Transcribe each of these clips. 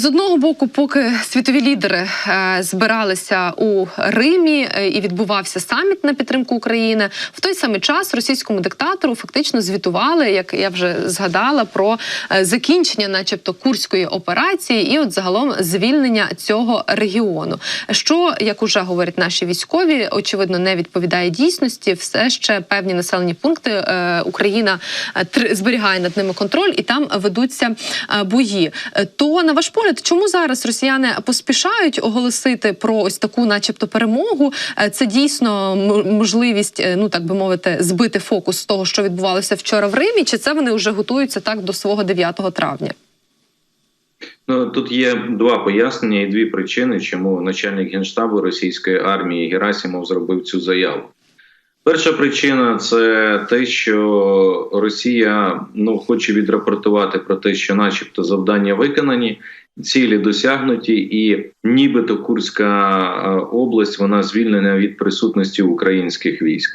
З одного боку, поки світові лідери е, збиралися у Римі е, і відбувався саміт на підтримку України, в той самий час російському диктатору фактично звітували, як я вже згадала, про е, закінчення, начебто, курської операції, і от загалом звільнення цього регіону. Що, як уже говорять наші військові, очевидно, не відповідає дійсності. Все ще певні населені пункти Україна зберігає над ними контроль, і там ведуться бої. То на ваш погляд, чому зараз росіяни поспішають оголосити про ось таку, начебто, перемогу? Е, Це дійсно можливість, е, ну так би мовити, збити фокус з того, що відбувалося вчора в Римі, чи це вони вже готуються так до свого 9 травня? Ну тут є два пояснення і дві причини, чому начальник генштабу російської армії Герасимов зробив цю заяву. Перша причина це те, що Росія ну хоче відрапортувати про те, що, начебто, завдання виконані, цілі досягнуті, і нібито Курська е, область вона звільнена від присутності українських військ.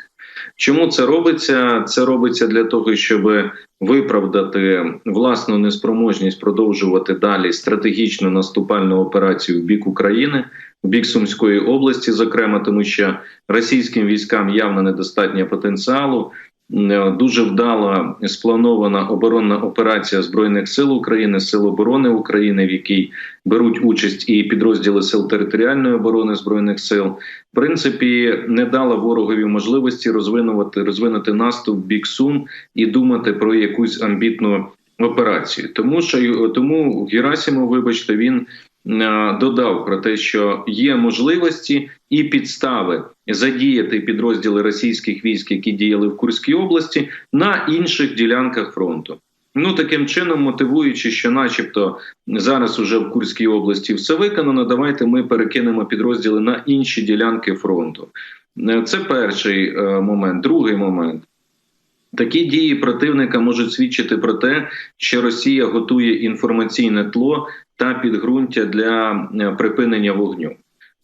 Чому це робиться? Це робиться для того, щоб виправдати власну неспроможність продовжувати далі стратегічну наступальну операцію в бік України, в бік Сумської області, зокрема, тому що російським військам явно недостатньо потенціалу. Е, Дуже вдала спланована оборонна операція збройних сил України, сил оборони України, в якій беруть участь і підрозділи сил територіальної оборони збройних сил, в принципі, не дала ворогові можливості розвинувати розвинути наступ бік Сум і думати про якусь амбітну операцію. Тому що тому Герасимов, вибачте, він додав про те, що є можливості і підстави задіяти підрозділи російських військ, які діяли в Курській області, на інших ділянках фронту. Ну таким чином, мотивуючи, що, начебто, зараз уже в Курській області все виконано. Давайте ми перекинемо підрозділи на інші ділянки фронту. Е, Це перший е, момент. Другий момент. Такі дії противника можуть свідчити про те, що Росія готує інформаційне тло та підґрунтя для е, припинення вогню.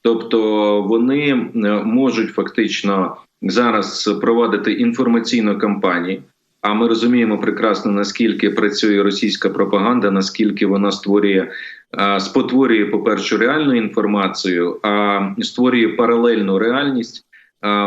Тобто вони е, можуть фактично зараз провадити інформаційну кампанію. А ми розуміємо прекрасно наскільки працює російська пропаганда, наскільки вона створює е, спотворює, по перше, реальну інформацію, а створює паралельну реальність,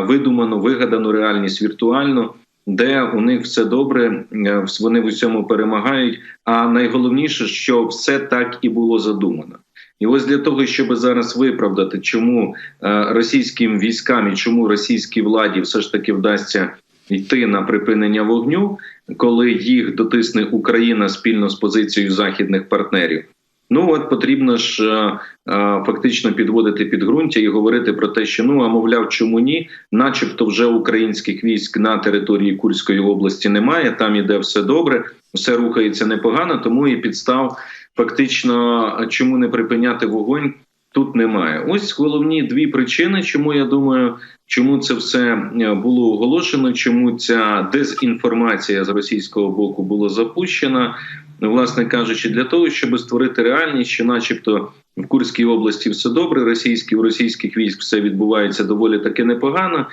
видуману, вигадану реальність віртуальну, де у них все добре, е, вони в усьому перемагають. А найголовніше, що все так і було задумано. І ось для того, щоб зараз виправдати, чому е, російським військам і чому російській владі все ж таки вдасться йти на припинення вогню, коли їх дотисне Україна спільно з позицією західних партнерів. Ну от потрібно ж е, е, фактично підводити підґрунтя і говорити про те, що ну а мовляв, чому ні, начебто, вже українських військ на території Курської області немає. Там іде все добре, все рухається непогано, тому і підстав фактично чому не припиняти вогонь тут немає. Ось головні дві причини, чому я думаю, чому це все е, було оголошено, чому ця дезінформація з російського боку була запущена. Власне кажучи, для того, щоб створити реальність, що, начебто, в Курській області все добре, російські у російських військ все відбувається доволі таки непогано.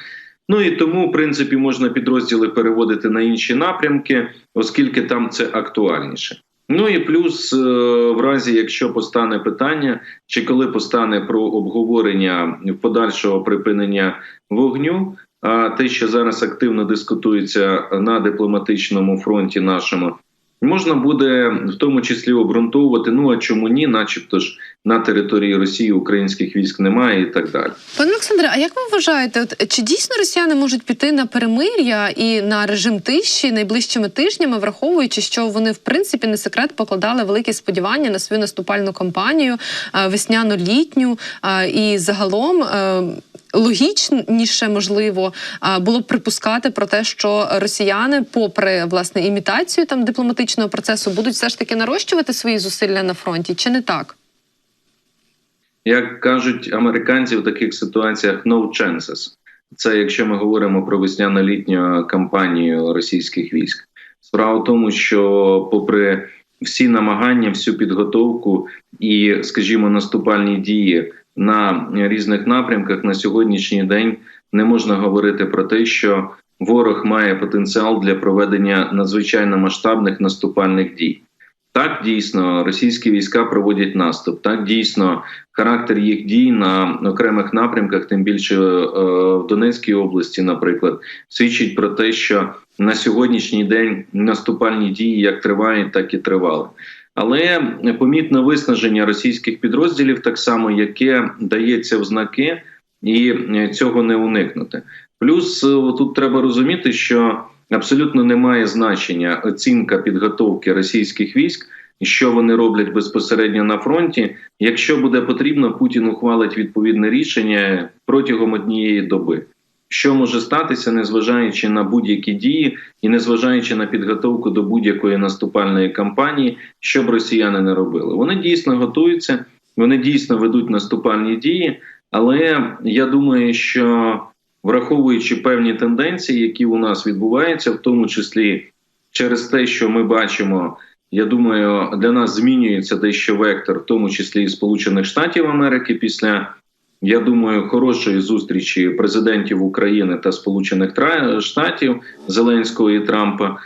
Ну і тому, в принципі, можна підрозділи переводити на інші напрямки, оскільки там це актуальніше. Ну і плюс, е, в разі, якщо постане питання, чи коли постане про обговорення подальшого припинення вогню, а те, що зараз активно дискутується на дипломатичному фронті нашому, можна буде в тому числі обґрунтовувати. Ну а чому ні, начебто ж на території Росії українських військ немає, і так далі. Пане Олександре, а як ви вважаєте, от чи дійсно росіяни можуть піти на перемир'я і на режим тиші найближчими тижнями, враховуючи, що вони в принципі не секрет покладали великі сподівання на свою наступальну кампанію е, весняно-літню е, і загалом. Логічніше можливо було б припускати про те, що росіяни, попри власне імітацію там дипломатичного процесу, будуть все ж таки нарощувати свої зусилля на фронті, чи не так? Як кажуть американці в таких ситуаціях no chances. Це якщо ми говоримо про весняно-літню кампанію російських військ. Справа в тому, що, попри всі намагання, всю підготовку і, скажімо, наступальні дії на різних напрямках на сьогоднішній день не можна говорити про те, що ворог має потенціал для проведення надзвичайно масштабних наступальних дій. Так, дійсно, російські війська проводять наступ. Так, дійсно, характер їх дій на окремих напрямках, тим більше е, в Донецькій області, наприклад, свідчить про те, що на сьогоднішній день наступальні дії як тривають, так і тривали. Але помітне виснаження російських підрозділів, так само яке дається в знаки, і цього не уникнути. Плюс е, тут треба розуміти, що абсолютно немає значення оцінка підготовки російських військ, що вони роблять безпосередньо на фронті. Якщо буде потрібно, Путін ухвалить відповідне рішення протягом однієї доби. Що може статися, незважаючи на будь-які дії і незважаючи на підготовку до будь-якої наступальної кампанії, що б росіяни не робили, вони дійсно готуються, вони дійсно ведуть наступальні дії. Але я думаю, що враховуючи певні тенденції, які у нас відбуваються, в тому числі через те, що ми бачимо, я думаю, для нас змінюється дещо вектор, в тому числі і Сполучених Штатів Америки, після я думаю, хорошої зустрічі президентів України та Сполучених Штатів Зеленського і Трампа.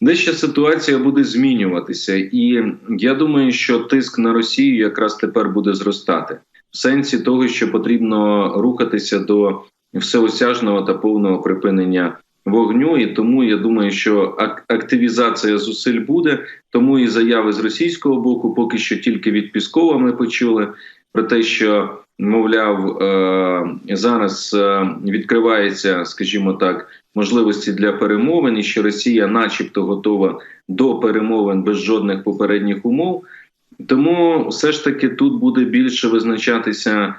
Дещо ситуація буде змінюватися, і я думаю, що тиск на Росію якраз тепер буде зростати в сенсі того, що потрібно рухатися до всеосяжного та повного припинення вогню. І тому я думаю, що активізація зусиль буде. Тому і заяви з російського боку, поки що тільки від Піскова ми почули про те, що мовляв зараз відкривається, скажімо так, можливості для перемовин, і що Росія, начебто, готова до перемовин без жодних попередніх умов. Тому все ж таки тут буде більше визначатися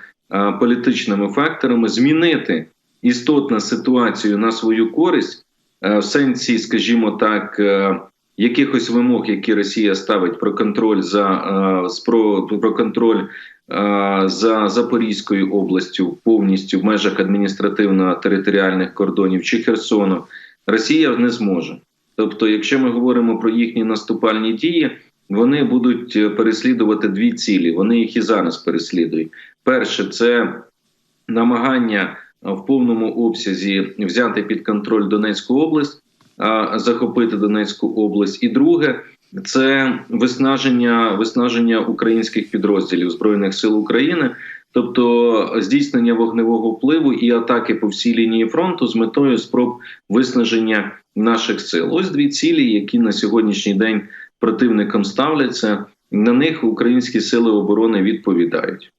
політичними факторами, змінити істотну ситуацію на свою користь в сенсі, скажімо так, якихось вимог, які Росія ставить про контроль за а, про, про контроль за Запорізькою областю повністю в межах адміністративно-територіальних кордонів чи Херсону, Росія не зможе. Тобто, якщо ми говоримо про їхні наступальні дії вони будуть е, переслідувати дві цілі. Вони їх і зараз переслідують. Перше, це намагання в повному обсязі взяти під контроль Донецьку область, захопити Донецьку область. І друге, це виснаження, виснаження українських підрозділів збройних сил України. Тобто здійснення вогневого впливу і атаки по всій лінії фронту з метою спроб виснаження наших сил. Ось дві цілі, які на сьогоднішній день противникам ставляться, на них українські сили оборони відповідають.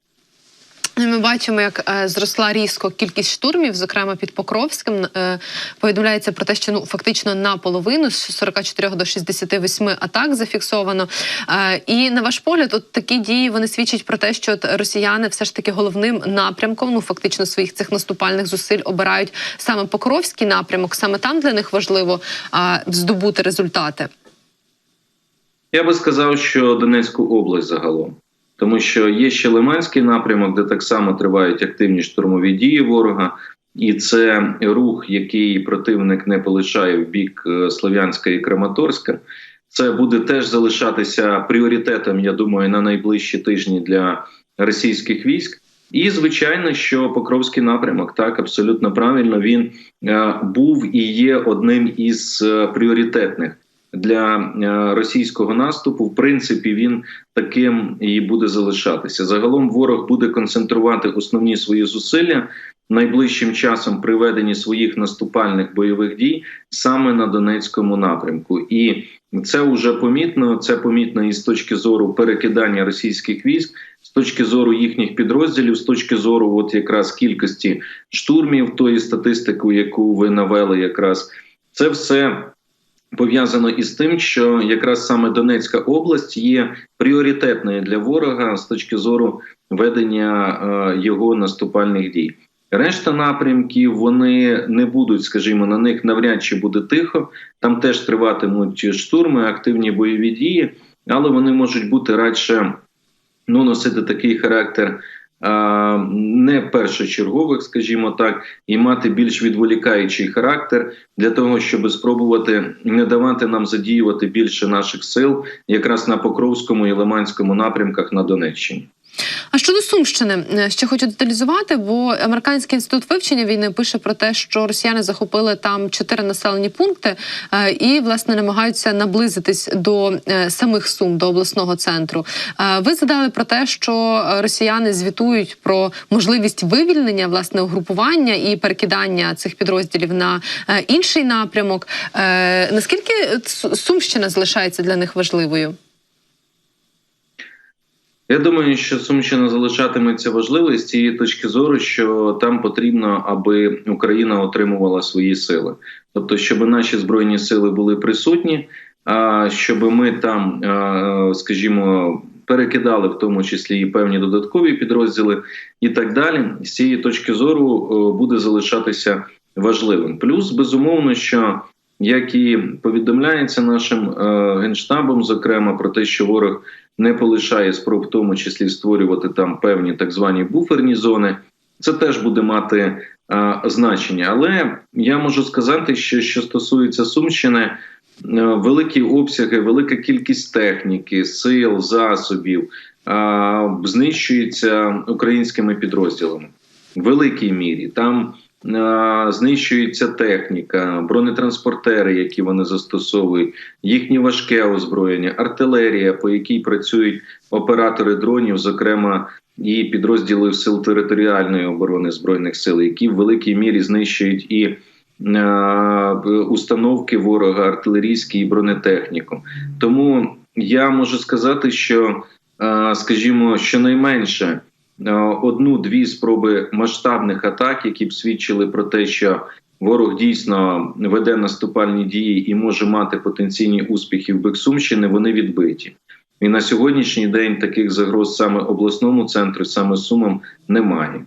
Ми бачимо, як е, зросла різко кількість штурмів, зокрема під Покровським. Е, повідомляється про те, що ну фактично наполовину з 44 до 68 атак зафіксовано. Е, і на ваш погляд, от такі дії вони свідчать про те, що росіяни все ж таки головним напрямком, ну фактично своїх цих наступальних зусиль обирають саме Покровський напрямок. Саме там для них важливо здобути результати. Я би сказав, що Донецьку область загалом, тому що є ще Лиманський напрямок, де так само тривають активні штурмові дії ворога, і це рух, який противник не полишає в бік е, Слов'янська і Краматорська. Це буде теж залишатися пріоритетом. Я думаю, на найближчі тижні для російських військ. І звичайно, що Покровський напрямок так абсолютно правильно він е, був і є одним із е, пріоритетних для е, російського наступу, в принципі, він таким і буде залишатися. Загалом ворог буде концентрувати основні свої зусилля найближчим часом при веденні своїх наступальних бойових дій саме на Донецькому напрямку, і це вже помітно. Це помітно і з точки зору перекидання російських військ, з точки зору їхніх підрозділів, з точки зору, от якраз кількості штурмів, тої статистики, яку ви навели, якраз це все пов'язано із тим, що якраз саме Донецька область є пріоритетною для ворога з точки зору ведення е, його наступальних дій. Решта напрямків вони не будуть, скажімо, на них навряд чи буде тихо. Там теж триватимуть штурми, активні бойові дії, але вони можуть бути радше ну, носити такий характер не першочергових, скажімо так, і мати більш відволікаючий характер для того, щоб спробувати не давати нам задіювати більше наших сил, якраз на Покровському і Лиманському напрямках на Донеччині. А щодо Сумщини, е, ще хочу деталізувати, бо американський інститут вивчення війни пише про те, що росіяни захопили там чотири населені пункти е, і власне намагаються наблизитись до е, самих сум, до обласного центру. Ви згадали про те, що росіяни звітують про можливість вивільнення власне угрупування і перекидання цих підрозділів на інший напрямок. Наскільки Сумщина залишається для них важливою? Я думаю, що Сумщина залишатиметься важливою з цієї точки зору, що там потрібно, аби Україна отримувала свої сили, тобто, щоб наші збройні сили були присутні, а щоб ми там, скажімо, перекидали в тому числі і певні додаткові підрозділи, і так далі. З цієї точки зору е, буде залишатися важливим. Плюс, безумовно, що як і повідомляється нашим е, генштабом, зокрема про те, що ворог не полишає спроб, в тому числі створювати там певні так звані буферні зони. Це теж буде мати а, значення. Але я можу сказати, що що стосується Сумщини, е, великі обсяги, велика кількість техніки, сил, засобів а, знищується українськими підрозділами в великій мірі. Там знищується техніка, бронетранспортери, які вони застосовують, їхнє важке озброєння, артилерія, по якій працюють оператори дронів, зокрема і підрозділи сил територіальної оборони збройних сил, які в великій мірі знищують і установки ворога, артилерійські і бронетехніку. Тому я можу сказати, що, е, скажімо, щонайменше одну-дві спроби масштабних атак, які б свідчили про те, що ворог дійсно веде наступальні дії і може мати потенційні успіхи в Бексумщини, вони відбиті. І на сьогоднішній день таких загроз саме обласному центру, саме Сумам, немає.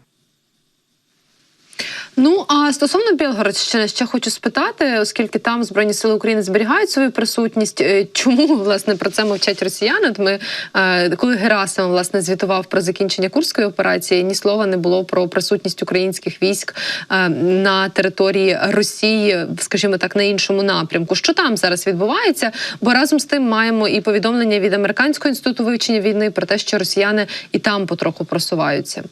Ну а стосовно Білгородщини, ще хочу спитати, оскільки там збройні сили України зберігають свою присутність. е, Чому власне про це мовчать росіяни? От ми е, коли Герасимов власне звітував про закінчення курської операції, ні слова не було про присутність українських військ е, на території Росії, скажімо так, на іншому напрямку. Що там зараз відбувається? Бо разом з тим маємо і повідомлення від американського інституту вивчення війни про те, що росіяни і там потроху просуваються.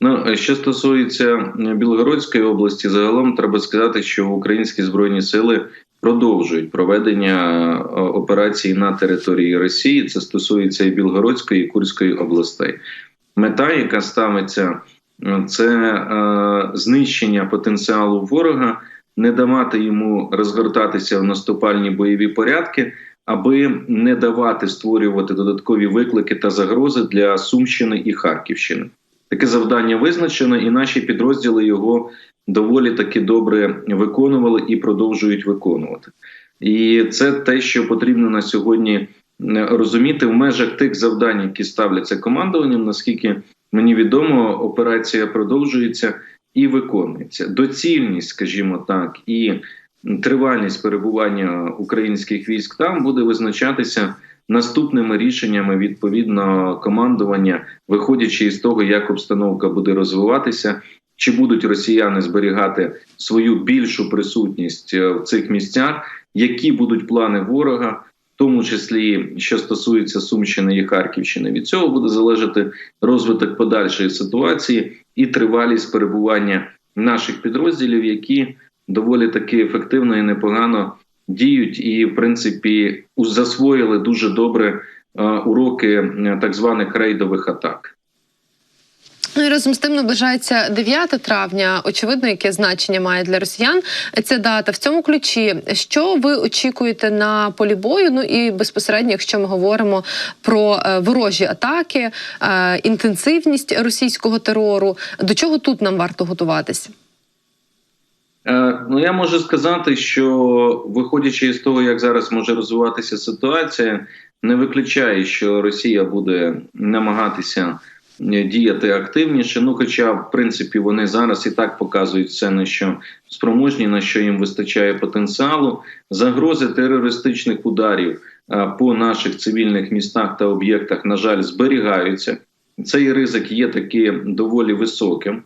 Ну, що стосується Білгородської області, загалом треба сказати, що українські збройні сили продовжують проведення е, операцій на території Росії. Це стосується і Білгородської і Курської областей. Мета, яка ставиться, е, це е, знищення потенціалу ворога, не давати йому розгортатися в наступальні бойові порядки, аби не давати створювати додаткові виклики та загрози для Сумщини і Харківщини. Таке завдання визначено, і наші підрозділи його доволі таки добре виконували і продовжують виконувати. І це те, що потрібно на сьогодні е, розуміти в межах тих завдань, які ставляться командуванням. Наскільки мені відомо, операція продовжується і виконується. Доцільність, скажімо так, і тривалість перебування українських військ там буде визначатися наступними рішеннями відповідно командування, виходячи із того, як обстановка буде розвиватися, чи будуть росіяни зберігати свою більшу присутність е, в цих місцях, які будуть плани ворога, в тому числі що стосується Сумщини і Харківщини. Від цього буде залежати розвиток подальшої ситуації і тривалість перебування наших підрозділів, які доволі таки ефективно і непогано діють і, в принципі, засвоїли дуже добре е, уроки е, так званих рейдових атак. Ну і разом з тим наближається 9 травня. Очевидно, яке значення має для росіян ця дата. В цьому ключі, що ви очікуєте на полі бою? Ну і безпосередньо, якщо ми говоримо про е, ворожі атаки, інтенсивність російського терору, до чого тут нам варто готуватися? Е, Ну, я можу сказати, що виходячи із того, як зараз може розвиватися ситуація, не виключає, що Росія буде намагатися е, діяти активніше. Ну, хоча, в принципі, вони зараз і так показують все, на що спроможні, на що їм вистачає потенціалу, загрози терористичних ударів е, по наших цивільних містах та об'єктах, на жаль, зберігаються. Цей ризик є таки доволі високим.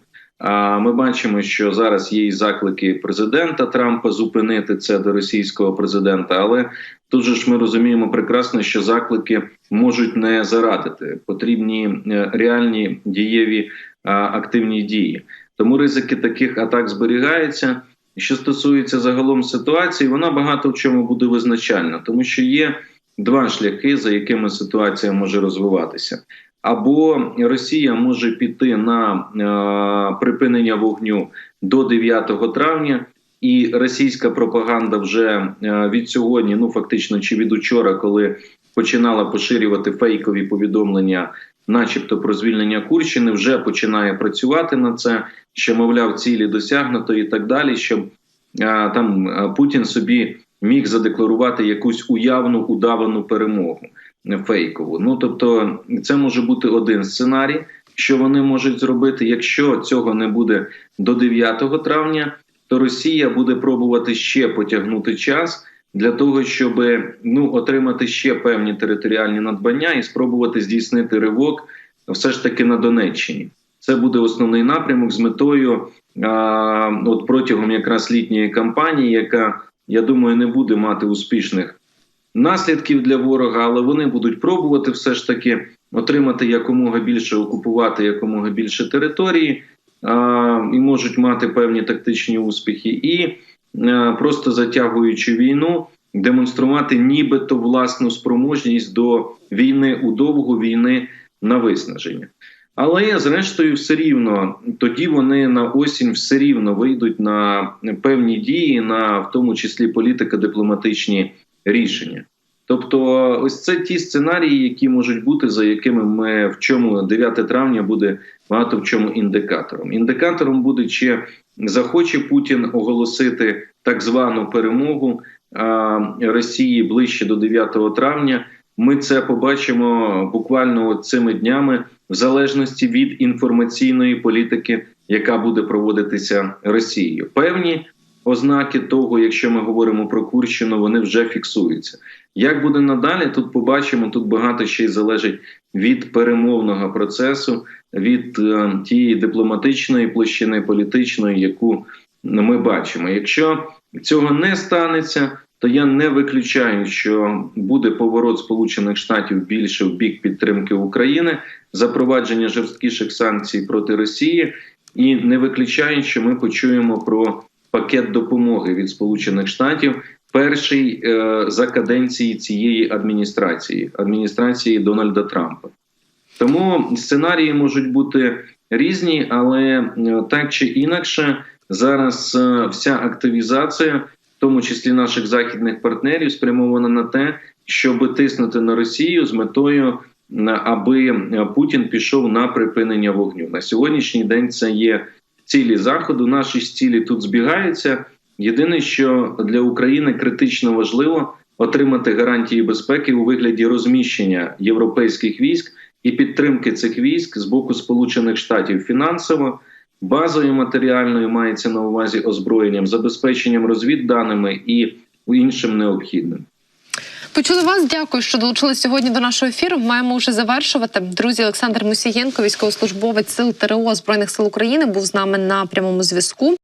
Ми бачимо, що зараз є і заклики президента Трампа зупинити це до російського президента, але тут же ж ми розуміємо прекрасно, що заклики можуть не зарадити. Потрібні е, реальні дієві активні дії. Тому ризики таких атак зберігаються. Що стосується загалом ситуації, вона багато в чому буде визначальна, тому що є два шляхи, за якими ситуація може розвиватися. Або Росія може піти на е, припинення вогню до 9 травня, і російська пропаганда вже е, від сьогодні, ну фактично, чи від учора, коли починала поширювати фейкові повідомлення, начебто про звільнення Курщини, вже починає працювати на це, що мовляв, цілі досягнуто і так далі, щоб е, там е, Путін собі міг задекларувати якусь уявну удавану перемогу фейкову. Ну тобто, це може бути один сценарій, що вони можуть зробити. Якщо цього не буде до 9 травня, то Росія буде пробувати ще потягнути час для того, щоб ну отримати ще певні територіальні надбання і спробувати здійснити ривок все ж таки на Донеччині. Це буде основний напрямок з метою а, от протягом якраз літньої кампанії, яка я думаю не буде мати успішних наслідків для ворога, але вони будуть пробувати все ж таки отримати якомога більше, окупувати якомога більше території а, і можуть мати певні тактичні успіхи, і а, просто затягуючи війну, демонструвати нібито власну спроможність до війни у довгу війни на виснаження. Але зрештою, все рівно тоді вони на осінь все рівно вийдуть на певні дії, на в тому числі політико-дипломатичні рішення. Тобто, ось це ті сценарії, які можуть бути, за якими ми в чому 9 травня буде багато в чому індикатором. Індикатором буде чи захоче Путін оголосити так звану перемогу а, Росії ближче до 9 травня. Ми це побачимо буквально цими днями, в залежності від інформаційної політики, яка буде проводитися Росією. Певні ознаки того, якщо ми говоримо про Курщину, вони вже фіксуються. Як буде надалі, тут побачимо. Тут багато ще й залежить від перемовного процесу, від е, тієї дипломатичної площини політичної, яку ми бачимо. Якщо цього не станеться, то я не виключаю, що буде поворот Сполучених Штатів більше в бік підтримки України, запровадження жорсткіших санкцій проти Росії, і не виключаю, що ми почуємо про пакет допомоги від Сполучених Штатів. Перший е, за каденції цієї адміністрації адміністрації Дональда Трампа. Тому сценарії можуть бути різні, але е, так чи інакше, зараз е, вся активізація, в тому числі наших західних партнерів, спрямована на те, щоб тиснути на Росію з метою, аби Путін пішов на припинення вогню. На сьогоднішній день це є цілі заходу. Наші цілі тут збігаються. Єдине, що для України критично важливо отримати гарантії безпеки у вигляді розміщення європейських військ і підтримки цих військ з боку Сполучених Штатів фінансово, базою матеріальною мається на увазі озброєнням, забезпеченням розвідданими і іншим необхідним. Почули вас. Дякую, що долучились сьогодні до нашого ефіру. Маємо вже завершувати. Друзі, Олександр Мусієнко, військовослужбовець сил ТРО збройних сил України, був з нами на прямому зв'язку.